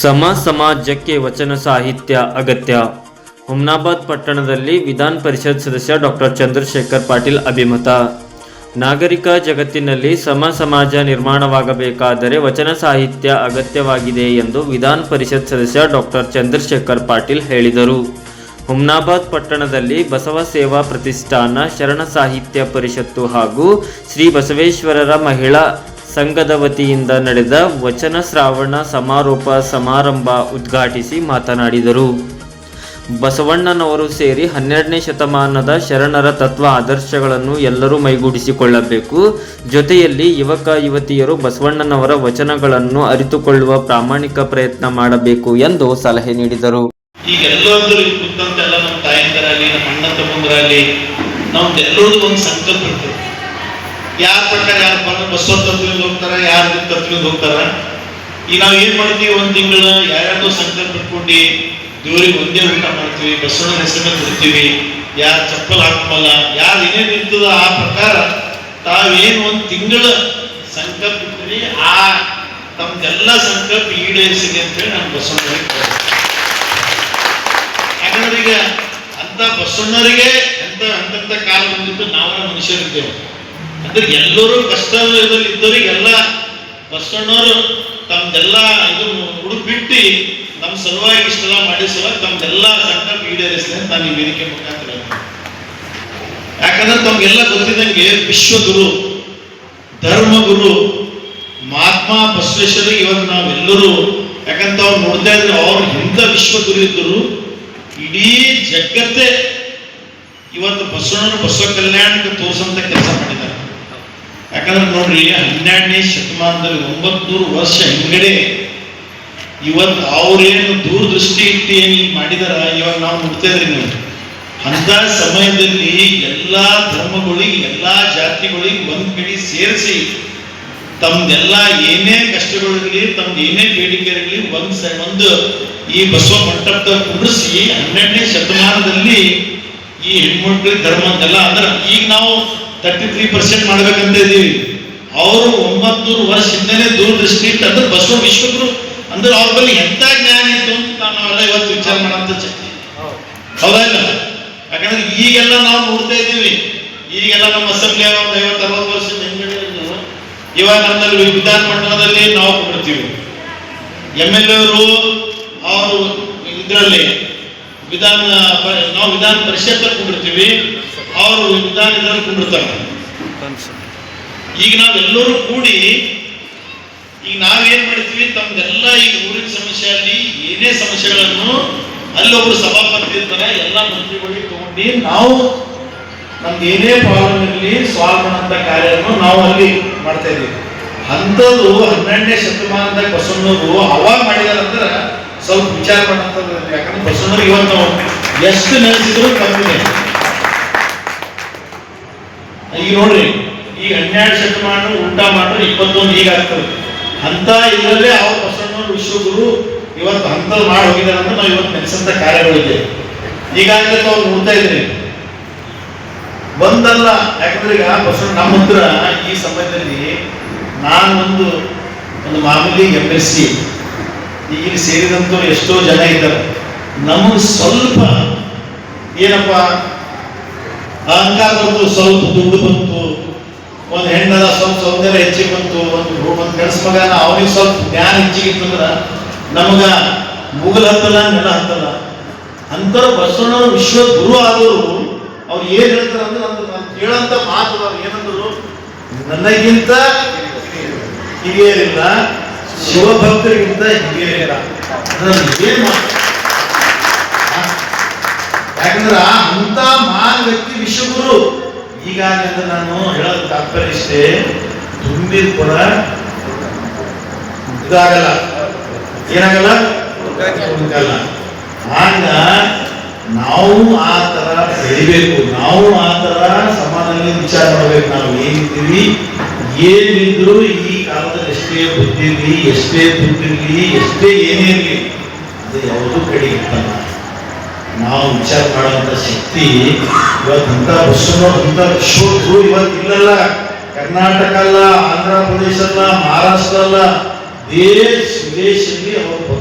ಸಮ ಸಮಾಜಕ್ಕೆ ವಚನ ಸಾಹಿತ್ಯ ಅಗತ್ಯ. ಹುಮ್ನಾಬಾದ್ ಪಟ್ಟಣದಲ್ಲಿ ವಿಧಾನ ಪರಿಷತ್ ಸದಸ್ಯ ಡಾಕ್ಟರ್ ಚಂದ್ರಶೇಖರ್ ಪಾಟೀಲ್ ಅಭಿಮತ. ನಾಗರಿಕ ಜಗತ್ತಿನಲ್ಲಿ ಸಮ ಸಮಾಜ ನಿರ್ಮಾಣವಾಗಬೇಕಾದರೆ ವಚನ ಸಾಹಿತ್ಯ ಅಗತ್ಯವಾಗಿದೆ ಎಂದು ವಿಧಾನ ಪರಿಷತ್ ಸದಸ್ಯ ಡಾಕ್ಟರ್ ಚಂದ್ರಶೇಖರ್ ಪಾಟೀಲ್ ಹೇಳಿದರು. ಹುಮ್ನಾಬಾದ್ ಪಟ್ಟಣದಲ್ಲಿ ಬಸವ ಸೇವಾ ಪ್ರತಿಷ್ಠಾನ ಶರಣ ಸಾಹಿತ್ಯ ಪರಿಷತ್ತು ಹಾಗೂ ಶ್ರೀ ಬಸವೇಶ್ವರರ ಮಹಿಳಾ ಸಂಘದ ವತಿಯಿಂದ ನಡೆದ ವಚನ ಶ್ರಾವಣ ಸಮಾರೋಪ ಸಮಾರಂಭ ಉದ್ಘಾಟಿಸಿ ಮಾತನಾಡಿದರು. ಬಸವಣ್ಣನವರು ಸೇರಿ ಹನ್ನೆರಡನೇ ಶತಮಾನದ ಶರಣರ ತತ್ವ ಆದರ್ಶಗಳನ್ನು ಎಲ್ಲರೂ ಮೈಗೂಡಿಸಿಕೊಳ್ಳಬೇಕು. ಜೊತೆಯಲ್ಲಿ ಯುವಕ ಯುವತಿಯರು ಬಸವಣ್ಣನವರ ವಚನಗಳನ್ನು ಅರಿತುಕೊಳ್ಳುವ ಪ್ರಾಮಾಣಿಕ ಪ್ರಯತ್ನ ಮಾಡಬೇಕು ಎಂದು ಸಲಹೆ ನೀಡಿದರು. ಈಗ ಎಲ್ಲರೂ ಸಂಕಲ್ಪ ಯಾರ ಪಟ್ಟ ಯಾರು ಬಂದ್ರೆ ಬಸ್ಸೊಂದು ತತ್ವದಿಂದ ಹೋಗ್ತಾರ, ಯಾರು ತತ್ವದಿಂದ ಹೋಗ್ತಾರ? ಈಗ ನಾವು ಏನ್ ಮಾಡ್ತೀವಿ ಒಂದ್ ತಿಂಗಳು? ಯಾರ್ಯಾರ್ದೋ ಸಂಕಲ್ಪ ಇಟ್ಕೊಂಡು ದೇವರಿಗೆ ಒಂದೇ ಊಟ ಮಾಡ್ತೀವಿ ಬಸವಣ್ಣ ಹೆಸರನ್ನ ಕೊಡ್ತೀವಿ. ಯಾರು ಚಪ್ಪಲ್ ಹಾಕಲ್ಲ ಯಾರು ಏನೇನು ಇರ್ತದ ಆ ಪ್ರಕಾರ ತಾವೇನು ಒಂದ್ ತಿಂಗಳ ಸಂಕಲ್ಪ ಇಟ್ಟಿರಿ ಆ ತಮ್ದೆಲ್ಲ ಸಂಕಲ್ಪ ಈಡೇರಿಸಿದೆ ಅಂತೇಳಿ ನಾನು ಬಸವಣ್ಣರಿಗೆ ಕೇಳ್ತೀನಿ. ಯಾಕಂದ್ರೆ ಈಗ ಅಂತ ಬಸವಣ್ಣರಿಗೆ ಅಂತ ಅಂತಂತ ಕಾಲ ಬಂದಿತ್ತು ನಾವೇ ಮನುಷ್ಯರಿದ್ದೇವೆ. ಅಂದ್ರೆ ಎಲ್ಲರೂ ಕಷ್ಟದಲ್ಲಿ ಇದ್ದವರಿಗೆಲ್ಲ ಬಸವಣ್ಣವರು ತಮ್ದೆಲ್ಲ ಇದು ಹುಡುಕ್ಬಿಟ್ಟು ನಮ್ಮ ಸಲುವಾಗಿ ಇಷ್ಟೆಲ್ಲ ಮಾಡಿಸುವ ತಮ್ದೆಲ್ಲ ಸಂಕಲ್ಪ ಈಡೇರಿಸಲಿ ಅಂತ ನಾನು ಈ ವೇದಿಕೆ ಮುಖಾಂತರ. ಯಾಕಂದ್ರೆ ತಮ್ಗೆಲ್ಲ ಗೊತ್ತಿದ್ದಂಗೆ ವಿಶ್ವಗುರು, ಧರ್ಮಗುರು, ಮಹಾತ್ಮ ಬಸವೇಶ್ವರ ಇವತ್ತು ನಾವೆಲ್ಲರೂ, ಯಾಕಂತ ಅವ್ರು ನೋಡ್ತಾ ಇದ್ರೆ ಅವ್ರ ಹಿಂದ ವಿಶ್ವಗುರು ಇದ್ದರು ಇಡೀ ಜಗತ್ತೇ ಇವತ್ತು ಬಸವಣ್ಣನ ಬಸವ ಕಲ್ಯಾಣಕ್ಕೆ ತೋರಿಸಂತ ಕೆಲಸ ಮಾಡಿದ್ದಾರೆ ಯಾಕಂದ್ರೆ ನೋಡ್ರಿ ಹನ್ನೆರಡನೇ ಶತಮಾನದಲ್ಲಿ ಒಂಬತ್ನೂರು ವರ್ಷ ಹಿಂಗಡೆ ಇವತ್ತು ಅವ್ರೇನು ದೂರದೃಷ್ಟಿ ಇಟ್ಟು ಏನು ಮಾಡಿದಾರ, ಇವಾಗ ನಾವು ನೋಡ್ತಾ ಇದ್ರಿ ನೀವು. ಅಂತ ಸಮಯದಲ್ಲಿ ಎಲ್ಲಾ ಧರ್ಮಗಳಿಗೆ ಎಲ್ಲಾ ಜಾತಿಗಳಿಗೆ ಒಂದ್ ಕಡೆ ಸೇರಿಸಿ ತಮ್ದೆಲ್ಲ ಏನೇ ಕಷ್ಟಗಳಿರಲಿ ತಮ್ದು ಏನೇ ಬೇಡಿಕೆ ಇರಲಿ, ಒಂದ್ ಒಂದು ಈ ಬಸವ ಮಂಟಪದ ಕುಡಿಸಿ ಹನ್ನೆರಡನೇ ಶತಮಾನದಲ್ಲಿ ಈ ಹೆಣ್ಮಕ್ಳಿಗೆ ಧರ್ಮ ಅಂತೆಲ್ಲ ಅಂದ್ರೆ ಈಗ ನಾವು ತರ್ಟಿ ತ್ರೀ ಪರ್ಸೆಂಟ್ ಮಾಡ್ಬೇಕಂತ ಇದ್ದೀವಿ. ಅವರು ಒಂಬತ್ತೂರು ವರ್ಷ ಹಿಂದೆನೆ ದೂರದೃಷ್ಟಿ ಇಟ್ಟು ಅಂದ್ರೆ ಬಸವ ವಿಶ್ವಗುರು ಅಂದ್ರೆ ಅವ್ರ ಬಳಿ ಎಂತ ಜ್ಞಾನ ಇತ್ತು ಅಂತ ನಾವೆಲ್ಲ ಇವತ್ತು ವಿಚಾರ ಮಾಡೋಂಥ ಶಕ್ತಿ ಹೌದಾ ಇಲ್ಲ ಯಾಕಂದ್ರೆ ಈಗೆಲ್ಲ ನಾವು ನೋಡ್ತಾ ಇದ್ದೀವಿ. ಈಗೆಲ್ಲ ನಮ್ಮ ಅಸೆಂಬ್ಲಿ ಒಂದು ಐವತ್ತು ಅರವತ್ತು ಇದ್ದು, ಇವಾಗ ನಮ್ಮಲ್ಲಿ ವಿಧಾನ ಮಂಡಲದಲ್ಲಿ ನಾವು ಕೊಡ್ತೀವಿ ಎಂ ಎಲ್ ಎರು ಅವರು ಇದರಲ್ಲಿ ವಿಧಾನ ನಾವು ವಿಧಾನ ಪರಿಷತ್ ಕುಂಡಿರ್ತೀವಿ ಅವರು ವಿಧಾನ ಕೂಡಿರ್ತಾರೆ ಈಗ ನಾವೆಲ್ಲರೂ ಕೂಡಿ, ಈಗ ನಾವೇನ್ ಮಾಡ್ತೀವಿ ತಮ್ದೆಲ್ಲ ಈಗ ಊರಿನ ಸಮಸ್ಯೆ ಅಲ್ಲಿ ಏನೇ ಸಮಸ್ಯೆಗಳನ್ನು ಅಲ್ಲಿ ಒಬ್ರು ಸಭಾಪತಿ ಇರ್ತಾರೆ, ಎಲ್ಲ ಮಂತ್ರಿಗಳಿಗೆ ತಗೊಂಡು ನಾವು ನಮ್ದು ಏನೇ ಪ್ರಾಬ್ಲಮ್ ಇರಲಿ ಸಾಲ್ವ್ ಮಾಡುವಂತ ಕಾರ್ಯವನ್ನು ನಾವು ಅಲ್ಲಿ ಮಾಡ್ತಾ ಇದೀವಿ ಅಂಥದ್ದು ಹನ್ನೆರಡನೇ ಶತಮಾನದ ಬಸವಣ್ಣವರು ಅವಾಗ ಮಾಡಿದಾರಂದ್ರೆ ಸ್ವಲ್ಪ ವಿಚಾರ ಇದೆ. ಯಾಕಂದ್ರೆ ಬಸವಣ್ಣವ್ರು ಇವತ್ತು ಎಷ್ಟು ನೆನೆಸಿದ್ರು ಕಮ್ಮಿನೇ. ಈಗ ನೋಡ್ರಿ ಈಗ ಹನ್ನೆರಡು ಶತಮಾನ ಊಟ ಮಾಡ್ರೆ, ಇಪ್ಪತ್ತೊಂದು ಈಗ ಆಗ್ತದೆ. ಅಂತ ಇದರಲ್ಲೇ ಅವ್ರ ವಿಶ್ವ ವಿಶ್ವಗುರು ಇವತ್ತು ಅಂತ ಮಾಡಿ ಹೋಗಿದ್ದಾರೆ ಅಂತ ನಾವು ಇವತ್ತು ನೆನೆಸಂತ ಕಾರ್ಯಗಳಿದೆ ಈಗಾಗಲೇ ಅವ್ರು ನೋಡ್ತಾ ಇದ್ರಿ. ಬಂದಲ್ಲ, ಯಾಕಂದ್ರೆ ಈಗ ಬಸವಣ್ಣ ನಮ್ಮ ಹತ್ರ ಈ ಸಮಯದಲ್ಲಿ ನಾನು ಒಂದು ಒಂದು ಮಾಮೂಲಿ ಎಂ ಎಸ್ ಸಿ ಈಗ ಸೇರಿದಂತ ಎಷ್ಟೋ ಜನ ಇದ್ದಾರೆ. ನಮಗೆ ಸ್ವಲ್ಪ ಏನಪ್ಪ ಅಹಂಕಾರ ಬಂತು ಸ್ವಲ್ಪ ದುಡ್ಡು ಬಂತು, ಒಂದು ಹೆಣ್ಣದ ಸ್ವಲ್ಪ ಸೌಂದರ್ಯ ಹೆಚ್ಚಿಗೆ ಬಂತು, ಒಂದು ಒಂದ್ ಗಂಡಸ ಮಗನ ಅವನಿಗೆ ಸ್ವಲ್ಪ ಜ್ಞಾನ ಹೆಚ್ಚಿಗೆ ಇತ್ತಂದ್ರ ನಮಗ ಮುಗಲ್ ಹತ್ತಲ್ಲ, ನೆಲ ಹತ್ತಲ್ಲ. ಅಂತರ ಬಸವಣ್ಣ ವಿಶ್ವ ಗುರು ಆದವರು, ಅವ್ರು ಏನ್ ಹೇಳ್ತಾರೆ ಅಂದ್ರೆ ನಂದು ನಾನು ಕೇಳಂತ ಮಾತು ಏನಂದ್ರು, ನನಗಿಂತ ಹಿರಿಯರಿಲ್ಲ, ಶಿವಭಕ್ತರಿಗಿಂತ ಹಿರಿಯರಿಲ್ಲ. ಏನ್ ಮಾತು ಯಾಕಂದ್ರ ಅಂತ ಮಹಾನ್ ವ್ಯಕ್ತಿ ವಿಶ್ವಗುರು. ಈಗಾಗಲೇ ನಾನು ಹೇಳೋದು ತಾತ್ಪರ್ಯ ಇಷ್ಟೇ ತುಂಬಿದ ಕೂಡ ಇದಾಗಲ್ಲ. ಏನಾಗಲ್ಲ? ತುಳುಕಲ್ಲ ಆಗ ನಾವು ಆ ತರ ಬೆಳಿಬೇಕು. ನಾವು ಆ ತರ ಸಮಾಜದಲ್ಲಿ ವಿಚಾರ ಮಾಡ್ಬೇಕು. ನಾವು ಏನಿದ್ದೀವಿ? ಏನಿದ್ರು ಈ ಕಾಲದಲ್ಲಿ ಎಷ್ಟೇ ಬುದ್ಧಿ ಇರ್ಲಿ, ಎಷ್ಟೇ ದುಡ್ಡಿರ್ಲಿ ಎಷ್ಟೇ ಏನೇ ಇರಲಿ, ಅದು ಯಾವುದೂ ಕಡಿಮೆ ಇರ್ತಲ್ಲ ನಾವು ವಿಚಾರ ಮಾಡುವಂತ ಶಕ್ತಿ ಇವತ್ತಂತ ಬಸ್ಸನ್ನು ಅಂತ ಶೋಧು ಇವತ್ತು ಕರ್ನಾಟಕ ಅಲ್ಲ, ಆಂಧ್ರ ಪ್ರದೇಶ ಅಲ್ಲ, ಮಹಾರಾಷ್ಟ್ರ ಅಲ್ಲ, ದೇಶ ವಿದೇಶದಲ್ಲಿ ಅವರು